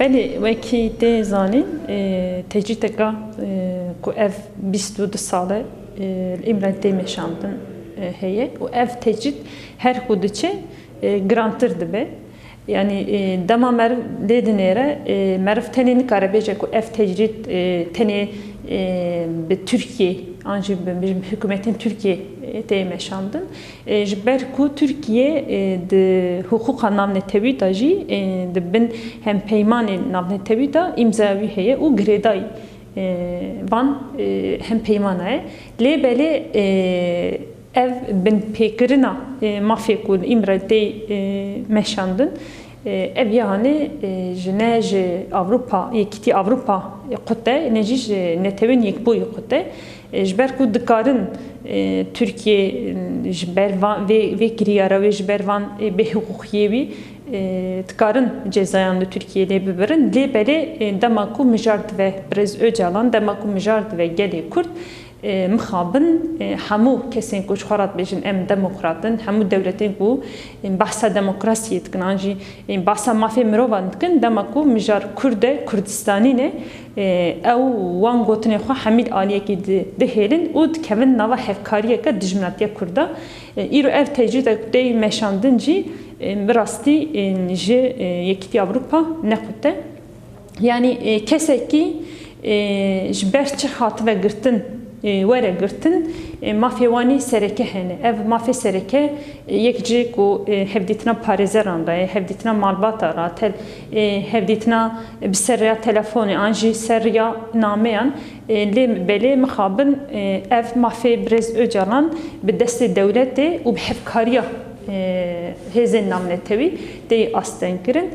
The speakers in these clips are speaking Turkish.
بله وکی ده زانین تجریدکا کو ev 22 sale İmran demeşandın heye. O ev tecrid her kuduçe grantır dibe. Yani dama merv ledinere merv tenini karabece ku ev tecrid teni bi Türkiye anji bizim hükümetin Türkiye demeşandın. Jiber ku Türkiye de hukuk namne tevi da jî de bin hem peymanê namne tevi da imzavî heye û girêdayî van hem peymana ye. Lê belê ev bin pêkirina mafê ku li îmre tê meşandin ev yani ji ne ji Avrupa yekîtî Avrupa qute ne ji netewên yekbûyî qute ji ber ku dikarin Türkiye ji ber vê vê kiriyara wê ji ber van bêhûqiyê wî dikarin cezayan li Türkiye'de bibirin lê belê dema ku mijar dibe Brez Öcalan dema ku mijar dibe gelê mixabin hemû kesên ku ji xwe bêjin em demokratin hemû dewletên ku behsa demokrasiyê dikin an jî behsa mafê mirovan dikin dema ku mijar Kurd e Kurdistanî ne ew wan gotinê xwe hemîl aliyekê dihêlin û dikevin nava hevkariyeke dijminatiya Kurda. Îro ev tecrüde tê meşandin jî bi rastî ji Yekîtî Avrupa nexute yani kesekî ji girtin were girtin mafêwanî sereke hene. Ev mafê sereke yek cî ku hevdîtina parêzeran re hevdîtina malbata ra tel hevdîtina bi serya telefonê an jî serya nameyan lê belê mixabin ev mafê Brez Öcalan bi destê dewletê û bi hevkariya hêzên namnetewî tê asten kirin.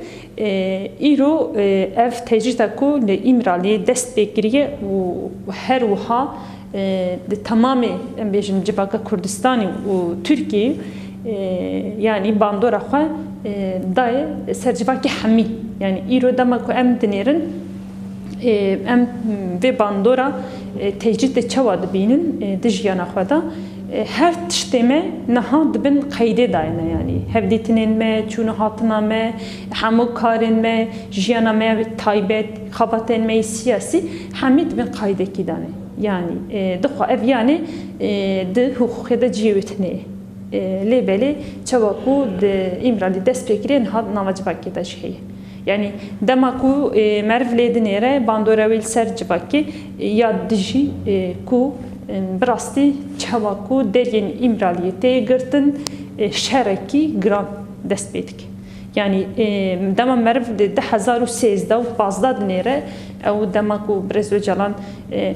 Îro ev tecrîta ku li îmraliyê dest pêkiriye û her wiha em bêjin civaka Kurdistanê û Tirkiye yani bandora xwe daye ser civakê hemî yani îro dema ku em dinêrin em vê bandora tecrît de çawa dibînin di jiyana xwe da. Her tiştê me niha dibin qeydê dayne yani. Hevdîtinên me çûna hatina me hemû karên me jiyana me taybet xebatên me siyasî hemî dibin qaydekî dane yani dixwa ev yani hukukê de ciyewîtinê lê belê çawa ku di îmralî dest pêkirên hat nava civakê de jî heye yani dema ku merv lê dinêre bandora wê ser civakê ya dijî ku bi rastî çawa ku deryên îmraliyê tê girtin şerekî giran dest yani dema merv di 2013 û bazda dinêre ew dema ku Brez Öcalan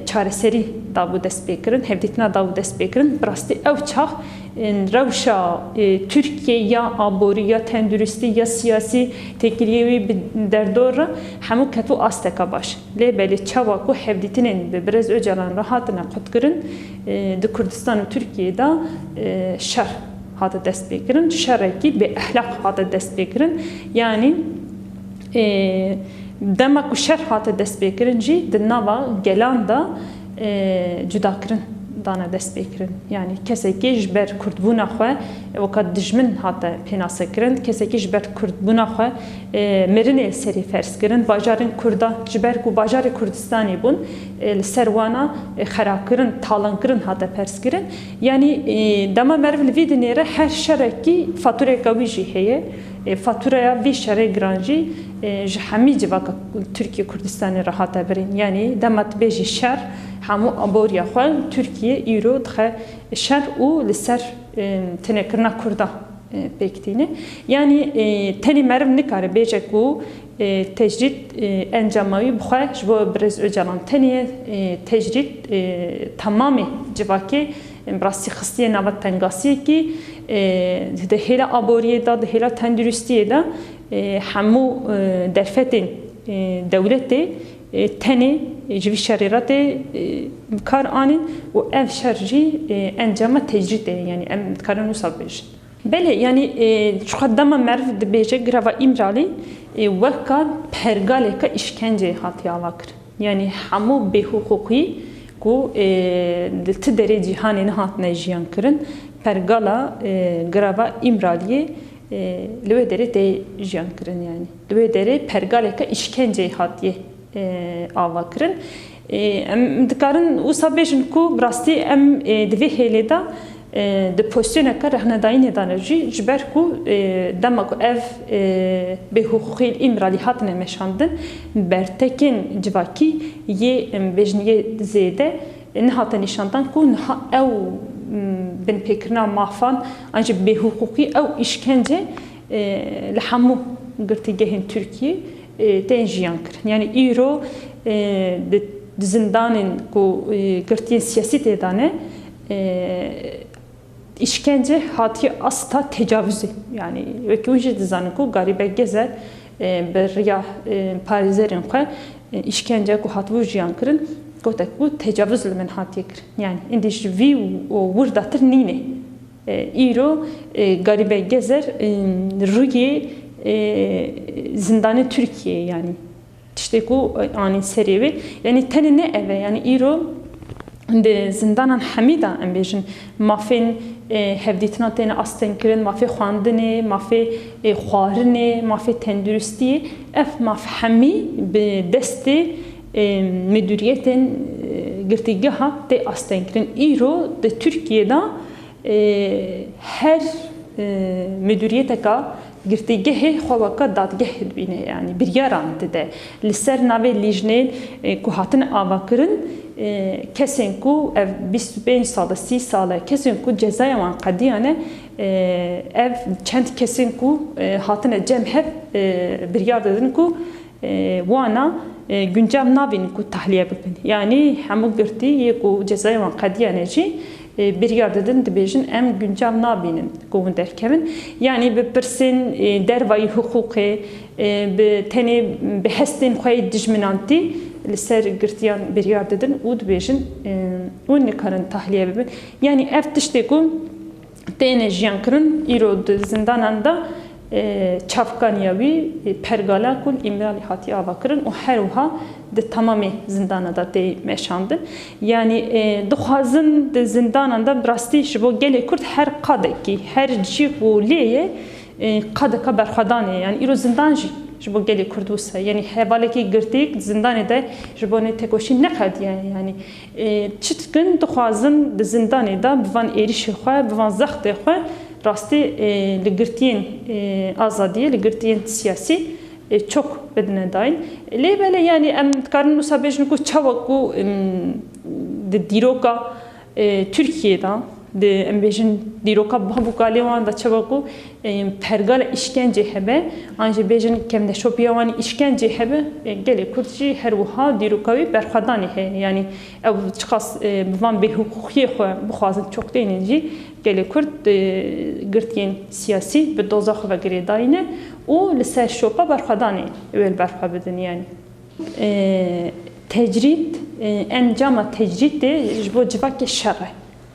çareserî dabû dest pêkirin hevdîtina dabû dest pêkirin bi rastî ew çax rewşa Türkiye ya aborî ya tenduristî ya siyasî têkiliyê wî bi derdor re hemû ketû asteka baş. Lê belê çawa ku hevdîtinên bi Brez Öcalan re hatine qutkirin di Kurdistan û Tirkiye da şer hate dest pêkirin şerekî bê ehlaq hate dest pêkirin yani dema ku şer hate dest pêkirin dana dest pêkirin yani kesekî ji ber kurdbûna xwe weqet dijmin hate pênasekirin kesekî ji ber kurdbûna xwe mirinê serî ferskirin bajarên Kurda ji ber ku bajarê Kurdistanê bûn li ser wana xerakirin talankirin hate perskirin yani dema merv li vî dinêre her şerekî fatureka wî jî heye faturaya vî şerê giran jî ji hemî civaka Türkiye Kurdistanê re hate birin. Yani dema bêjî şer hemû aboriya. Xwe Tirkiye îro dixe şer û li ser tinekirina Kurda pêktîne yani tenê meriv nikare bêje ku tecrît encamawî bixwe ji bo Brez Öcalan tenê tecrît tamamê civakê rastî xistiye nava tengasiyekî di hêla aboriyê da di hêla tenduristiyê de hemû derfetên dewletê tenê ji vî şerê re tê kar anîn û ev şer jî encama tecrît e yani em dikarin wisa bêjin Belê yani ji xwe dema merv dibêje greva îmralî weka pergaleka işkence hatiye ava ku li ti derê cîhanê nehatine jiyan kirin pergala greva îmraliyê li wê derê tê jiyan kirin yani. Li wê derê pergaleka işkenceyê hatiye ava kirin. Em dikarin wisa bêjin ku rastî em di vê hêlê da di pozisyoneka rehnedayînê de jî ji ber ku dema ku ev bêhuquqî îmralî hatine meşandin bertekên civakî yê bêjin yê zêde nihatin nîşandan ku niha ew binpêkirina mafan an ji bêhuquqî ew îşkence li hemû girtîgehên Tirkiye tên jiyan kirin. Yani îro di zindanên ku girtiyên siyasî tê dane işkence hatiye asta tecavüzü. Yani vekî wî jî dizanin ku garîbek gezer bi riya parêzerên xwe işkence ku hatibû jiyan kirin gotek ku tecavüz li min hatiye yani endî ji vî û wirdatir nîne îro garîbek gezer rûyê zindanê Türkiye yani. Tiştê ku anî serê yani tenê ne ev e yani îro di zindanan hemî da em bêjin. Mafên hevdîtina têne astên kirin mafê xwandinê mafê xwarinê mafê tenduristiyê. Ev maf hemî bi destê müdüriyetên girtîgeha tê astên kirin îro di Tirkiyeyê da her müdüriyeteka girtîgehê xweweka dadgehê dibîne yani biryaran dide li ser navê lîjnên ku hatin avakirin ku ev 25 sala 30 sala kesên ku cezaya wan qediyane ev çend kesên ku hatine cem hev biryar didin ku wana güncev navên ku tahliye bikin yani hemû girtî yê ku cezaya wan qediyane jî biryar didin dibêjin em güncev nabînin ku hûn derkevin. Yani bi pirsên dervayî hiqûqê bi tenê bi hestên xwe dijminantî li ser girtiyan biryar didin û dibêjin hûn nikarin tahliye bibin. Yani ev tiştê ku têne jiyan kirin îro di zindanan da çavkaniya wî pergala kul îmralî hatiye ava kirin her wiha di tamamê zindana da tê meşandin yanî dixwazin di zindanan da rastî ji bo gelê Kurd her qadekî her cî û lêye qadeka berxwedanê yani îro zindan jî ji bo gelê Kurd wisa yani hevalekî girtîk zindanê de ji bo tekoşî neqediye yani çi dikin dixwazin di zindanê da bi van êrişê xwe bi van zextê xwe rastî li girtiyên azadiye li girtiyên siyasî çok bedine dayın. Lê bele yani em dikarin wisa bêjin ku çawa ku di dîroka Tirkiyeyê di em bêjin dîroka babûkalê wan da çawa ku pergala işkence hebe an jî bêjin kemdeşopiya wan işkence hebe gelê Kurd jî her wiha dîroka wî berxwedanê heye yani ew çiqas bi van bêhuquqiyê xwe bixwazin çok têne jî gelê Kurd girtiyên siyasî bi doza xwe vegirê dayîne û li ser şopa berxwedanê wê berxwe bidin yani. Tecrid encama tecrid de ji bo civakê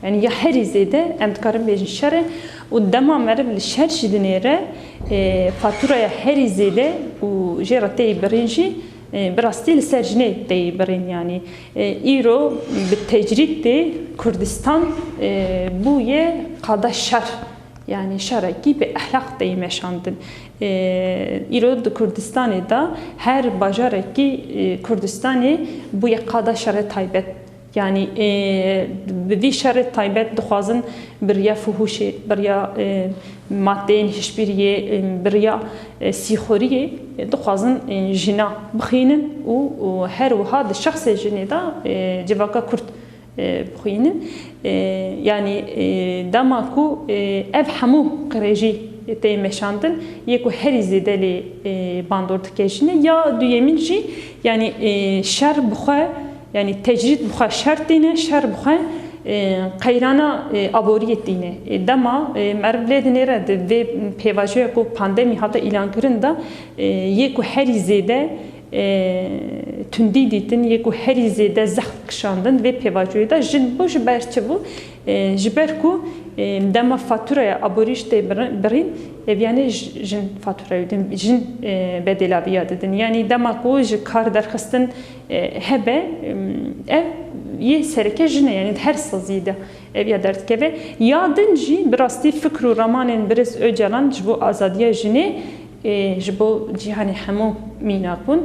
e yani ya herî zêde em dikarin bêjin şer e û dema meriv li şer jî dinêre faturaya herî zêde û jê re tê birîn jî bi rastî li ser jinê tê birîn yani îro bi tecrid de Kurdistan bûye qada şer yani şerekî bi ehlaq tê meşandin îro di Kurdistanê da her bajarekî Kurdistanê bûye qada şere taybet vî şerê taybet dixwazin biriya fuhuşê biriya maddeyên hişbiriyê biriya sîxoriyê dixwazin jina bixînin. Û her wiha di şexsê jinê da civaka Kurd bixînin. Yani dema ku ev hemû qirêjî tê meşandin. Yê ku herî zêde lê bandor ya duyemîn jî yani şer bixwe yani tecrid bixwe şer tîne şer bixwe qeyrana aboriyê tîne dema meriv lê dinêre di vê pêvajoya ku pandemî hata îlan kirin da yê ku herî zêde tundî dîtin yê ku herî zêde zext kişandin vê pêvajoyê da jin bû ji ber çi bû ji ber ku dema faturaya aborîş tê birîn ev yani jin faturayê din jin bedêlaviya didin yani dema ku ji kar derxistin hebe ev yê sereke jine yani her sazî de ev ya derdkeve yadin jî bi rastî fikr û ramanên Birêz Öcalan ji bo azadiya jinê ji bo cîhanê hemû mînak bûn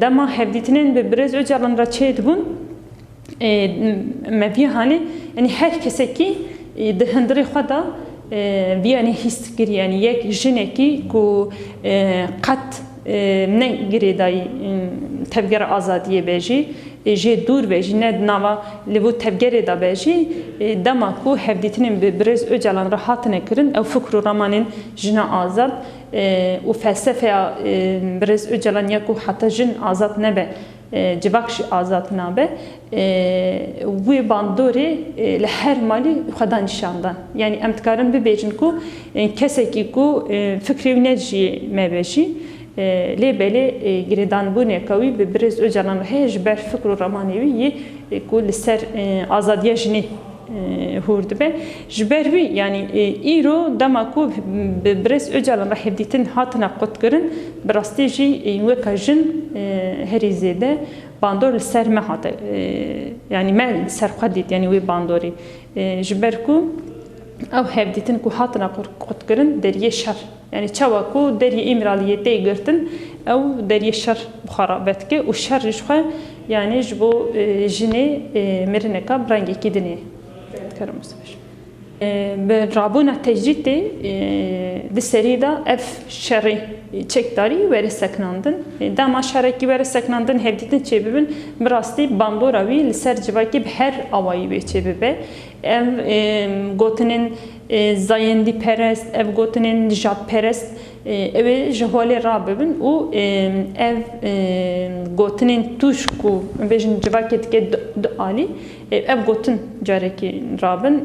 dema hevdîtinên bi Birêz Öcalan re çê dibûn me vî hanê yani her kesekî di hindirê xwe da vîyanê hîst kir yani yek jinekî ku qet ne girêdayî tevgera azadiyê bêjî jê dûr bêjî ne nava li vû tevgerê da bêjî dema ku hevdîtinên bi Birêz Öcalan re hatine kirin ew fikr û ramanên jina azad û felsefeya Birêz Öcalan ya ku heta jin azad nebe civak jî azad nabe wê bandorê li her malî xwedan nîşandan yani em dikarin bibêjin ku kesekî ku fikrê wî ne jî me bêjî lê belê girêdanbûneka wî bi Birêz Öcalan heye ji ber fikr û ramanê wî yê ku li ser azadiya jinê hûr dibe ji ber wî yani îro dema ku bi Birêz Öcalan re hevdîtin hatine qutkirin bi rastî jî weka jin herî zêde bandor li ser me hate yani me li ser xwe dît yani wê bandorî. Ji ber ku ew hevdîtin ku hatine qutkirin deriyê şer. Yani çawa ku deriyê îmiraliyê tê girtin ew deriyê şer bixara vetike û şer xwe yani ji bo jinê mirineka bi rengekî dinê dikarim bi rabûna tecrîtê di serî da ev şerê çekdarî were seknandin dema şerekî were seknandin hevdîtin çê bibin bi rastî bandora wî li ser her awayî wê çê bibe ev gotinên zayendî perest ev gotinên nijat perest ê ji holê rabibin û ev gotinên tûş ku bêjin civakê dike di alî ev gotin carekî rabin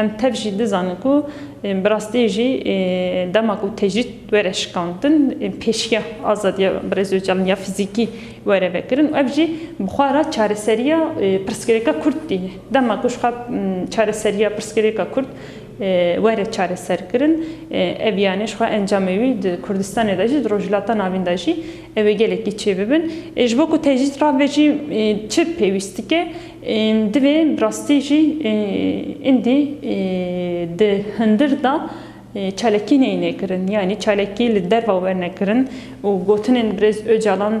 em tev jî dizanin ku bi rastî jî dema ku tecrît were şikandin pêşiya azadiya Birêz Öcalan ya fîzîkî were vekirin. Ev jî bixwara çareseriya pirsgirêka Kurd dîye dema ku ji çareseriya pirsgirêka Kurd were çareserkirin ev yani ji xwe encamê wî di Kurdistanê de jî di rojhilata navîn de jî ew ê gelekî çê bibin ji bo ku tecrît rave jî çi pêwîst dike divê rastî jî îndî di hindir da çalekî neyne kirin yani çalekî li derva wer nekirin û gotinên Birêz Öcalan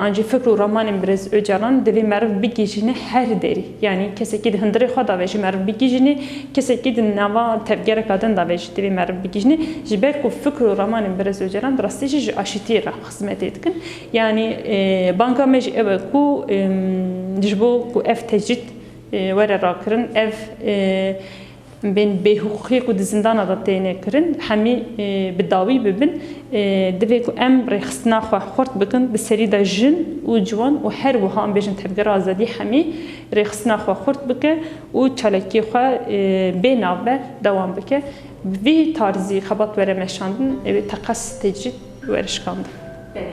ancî fikr û ramanên Birêz Öcalan divê meriv bigîjîne her derî yani kesekî di hindirê xwe da ve jî meriv bigîjîne kesekî di nava tevgereka din da ve jî divê meriv bigîjîne ji ber ku fikr û ramanên Birêz Öcalan jî ji aşîtiyê re xizmetê dikin yani banka me jî ew e ku ji bo ku ev tecrît were rakirin ev bên bêhûxiyê ku di zindana da têne kirin hemî bi dawî bibin. Divê ku em rêxistina xwe xurt bikin bi serî de jin û ciwan û her wiha em bêjin tevgera azadî hemî rêxistina xwe xurt bike û çalekî xwe bê navber dewam bike. Vî tarzî xebat were meşandin ew tecrît were şikandin